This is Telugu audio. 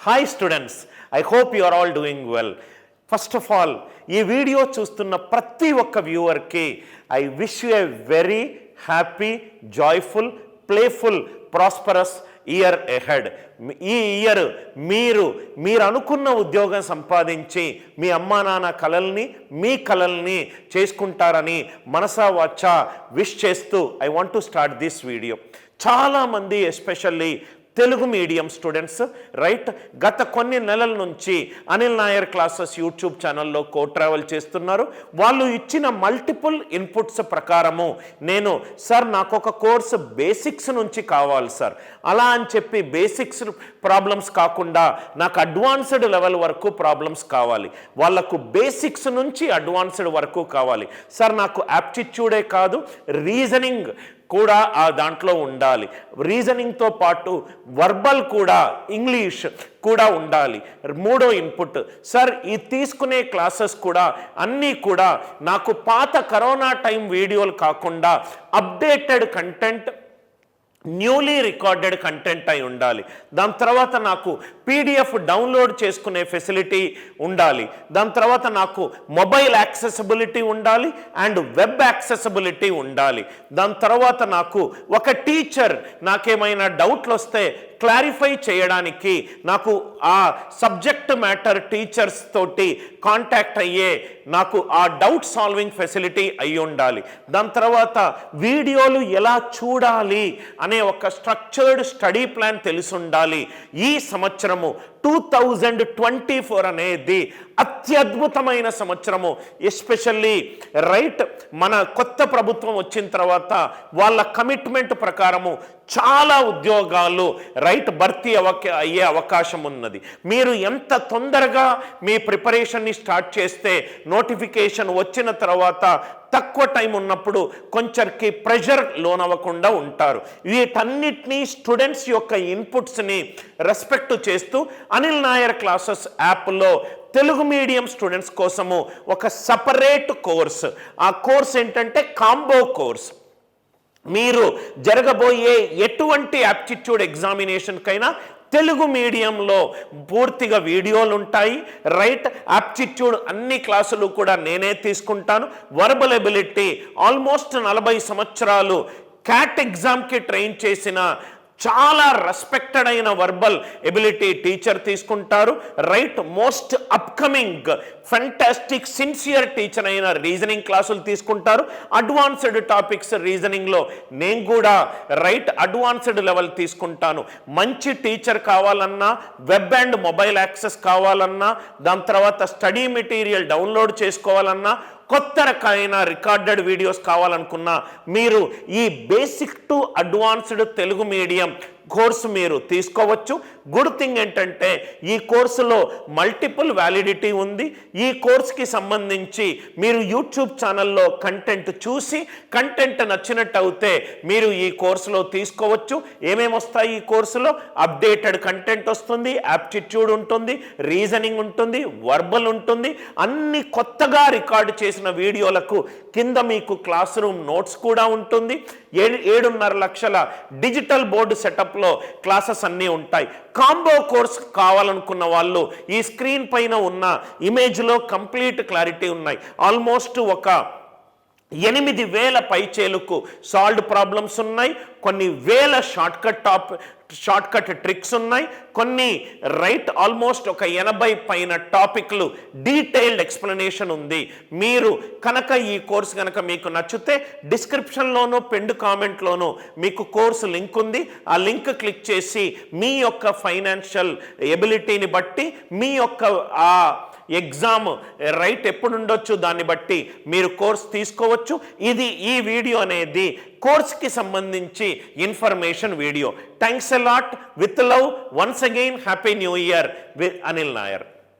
Hi students I hope you are all doing well first of all ఈ వీడియో చూస్తున్న ప్రతి ఒక్క వ్యూవర్కి I wish you a very happy joyful playful prosperous year ahead ఈ ఇయర్ మీరు మీరు అనుకున్న ఉద్యోగం సంపాదించి మీ అమ్మా నాన్న కలల్ని మీ కలల్ని చేసుకుంటారని మనసా వచ్చా విష్ చేస్తూ I want to start this video చాలామంది especially Telugu medium students right గత కొన్ని నెలల నుంచి అనిల్ నాయర్ క్లాసెస్ యూట్యూబ్ ఛానల్లో కో ట్రావెల్ చేస్తున్నారు. వాళ్ళు ఇచ్చిన మల్టిపుల్ ఇన్పుట్స్ ప్రకారము నేను సార్ నాకు ఒక కోర్స్ బేసిక్స్ నుంచి కావాలి సార్. అలా అని చెప్పి బేసిక్స్ ప్రాబ్లమ్స్ కాకుండా నాకు అడ్వాన్స్డ్ లెవెల్ వరకు ప్రాబ్లమ్స్ కావాలి. వాళ్ళకు బేసిక్స్ నుంచి అడ్వాన్స్డ్ వరకు కావాలి. సార్ నాకు యాప్టిట్యూడే కాదు రీజనింగ్ కూడా ఆ దాంట్లో ఉండాలి. రీజనింగ్తో పాటు వర్బల్ కూడా ఇంగ్లీష్ కూడా ఉండాలి. మూడో ఇన్పుట్ సార్ ఈ తీసుకునే క్లాసెస్ కూడా అన్నీ కూడా నాకు పాత కరోనా టైం వీడియోలు కాకుండా updated content newly recorded content అయి ఉండాలి. దాని తర్వాత నాకు పీడిఎఫ్ డౌన్లోడ్ చేసుకునే ఫెసిలిటీ ఉండాలి. దాని తర్వాత నాకు మొబైల్ యాక్సెసిబిలిటీ ఉండాలి అండ్ వెబ్ యాక్సెసిబిలిటీ ఉండాలి. దాని తర్వాత నాకు ఒక టీచర్ నాకేమైనా డౌట్లు వస్తే క్లారిఫై చేయడానికి నాకు ఆ సబ్జెక్ట్ మ్యాటర్ టీచర్స్ తోటి కాంటాక్ట్ అయ్యే నాకు ఆ డౌట్ సాల్వింగ్ ఫెసిలిటీ అయి ఉండాలి. దాని తర్వాత వీడియోలు ఎలా చూడాలి అనే ఒక స్ట్రక్చర్డ్ స్టడీ ప్లాన్ తెలిసి ఉండాలి. ఈ సంవత్సరము టూ థౌజండ్ ట్వంటీ ఫోర్ అనేది అత్యద్భుతమైన సంవత్సరము. ఎస్పెషల్లీ రైట్ మన కొత్త ప్రభుత్వం వచ్చిన తర్వాత వాళ్ళ కమిట్మెంట్ ప్రకారము చాలా ఉద్యోగాలు రైట్ భర్తీ అవకా అయ్యే అవకాశం ఉన్నది. మీరు ఎంత తొందరగా మీ ప్రిపరేషన్ని స్టార్ట్ చేస్తే నోటిఫికేషన్ వచ్చిన తర్వాత తక్కువ టైం ఉన్నప్పుడు కొంచెంకి ప్రెషర్ లోనవ్వకుండా ఉంటారు. వీటన్నిటినీ స్టూడెంట్స్ యొక్క ఇన్పుట్స్ని రెస్పెక్ట్ చేస్తూ అనిల్ నాయర్ క్లాసెస్ యాప్లో తెలుగు మీడియం స్టూడెంట్స్ కోసము ఒక సపరేట్ కోర్స్. ఆ కోర్స్ ఏంటంటే కాంబో కోర్స్. మీరు జరగబోయే ఎటువంటి యాప్టిట్యూడ్ ఎగ్జామినేషన్కైనా తెలుగు మీడియంలో పూర్తిగా వీడియోలు ఉంటాయి రైట్ యాప్టిట్యూడ్ అన్ని క్లాసులు కూడా నేనే తీసుకుంటాను. వర్బల్ ఎబిలిటీ ఆల్మోస్ట్ నలభై సంవత్సరాలు క్యాట్ ఎగ్జామ్కి ట్రైన్ చేసిన చాలా రెస్పెక్టెడ్ అయిన వర్బల్ ఎబిలిటీ టీచర్ తీసుకుంటారు. Right most upcoming fantastic sincere teacher అయిన రీజనింగ్ క్లాసులు తీసుకుంటారు. అడ్వాన్స్డ్ టాపిక్స్ రీజనింగ్లో నేను కూడా రైట్ అడ్వాన్స్డ్ లెవెల్ తీసుకుంటాను. మంచి టీచర్ కావాలన్నా వెబ్ అండ్ మొబైల్ యాక్సెస్ కావాలన్నా దాని తర్వాత స్టడీ మెటీరియల్ డౌన్లోడ్ చేసుకోవాలన్నా కొత్త రకమైన రికార్డెడ్ వీడియోస్ కావాలనుకున్నా మీరు ఈ basic to advanced Telugu medium course మీరు తీసుకోవచ్చు. గుడ్ థింగ్ ఏంటంటే ఈ కోర్సులో మల్టిపుల్ వ్యాలిడిటీ ఉంది. ఈ కోర్స్కి సంబంధించి మీరు యూట్యూబ్ ఛానల్లో కంటెంట్ చూసి కంటెంట్ నచ్చినట్టు అయితే మీరు ఈ కోర్సులో తీసుకోవచ్చు. ఏమేమి వస్తాయి ఈ కోర్సులో? అప్డేటెడ్ కంటెంట్ వస్తుంది యాప్టిట్యూడ్ ఉంటుంది రీజనింగ్ ఉంటుంది వర్బల్ ఉంటుంది. అన్ని కొత్తగా రికార్డు చేసిన వీడియోలకు కింద మీకు క్లాస్ రూమ్ నోట్స్ కూడా ఉంటుంది. ఏడు ఏడున్నర లక్షల డిజిటల్ బోర్డు సెటప్లో క్లాసెస్ అన్నీ ఉంటాయి. కాంబో కోర్స్ కావాలనుకున్న వాళ్ళు ఈ స్క్రీన్ పైన ఉన్న ఇమేజ్లో కంప్లీట్ క్లారిటీ ఉన్నాయి. ఆల్మోస్ట్ ఒక ఎనిమిది వేల పైచేలకు సాల్వ్డ్ ప్రాబ్లమ్స్ ఉన్నాయి. కొన్ని వేల షార్ట్కట్ టాప్ షార్ట్కట్ ట్రిక్స్ ఉన్నాయి. కొన్ని రైట్ ఆల్మోస్ట్ ఒక ఎనభై పైన టాపిక్లు డీటెయిల్డ్ ఎక్స్ప్లెనేషన్ ఉంది. మీరు కనుక ఈ కోర్స్ కనుక మీకు నచ్చితే డిస్క్రిప్షన్లోనూ పెండ్ కామెంట్లోనూ మీకు కోర్సు లింక్ ఉంది. ఆ లింక్ క్లిక్ చేసి మీ యొక్క ఫైనాన్షియల్ ఎబిలిటీని బట్టి మీ యొక్క ఆ ఎగ్జామ్ రైట్ ఎప్పుడు ఉండొచ్చు దాన్ని బట్టి మీరు కోర్స్ తీసుకోవచ్చు. ఇది ఈ వీడియో అనేది కోర్స్కి సంబంధించి information video. Thanks a lot with love once again happy new year with Anil Nair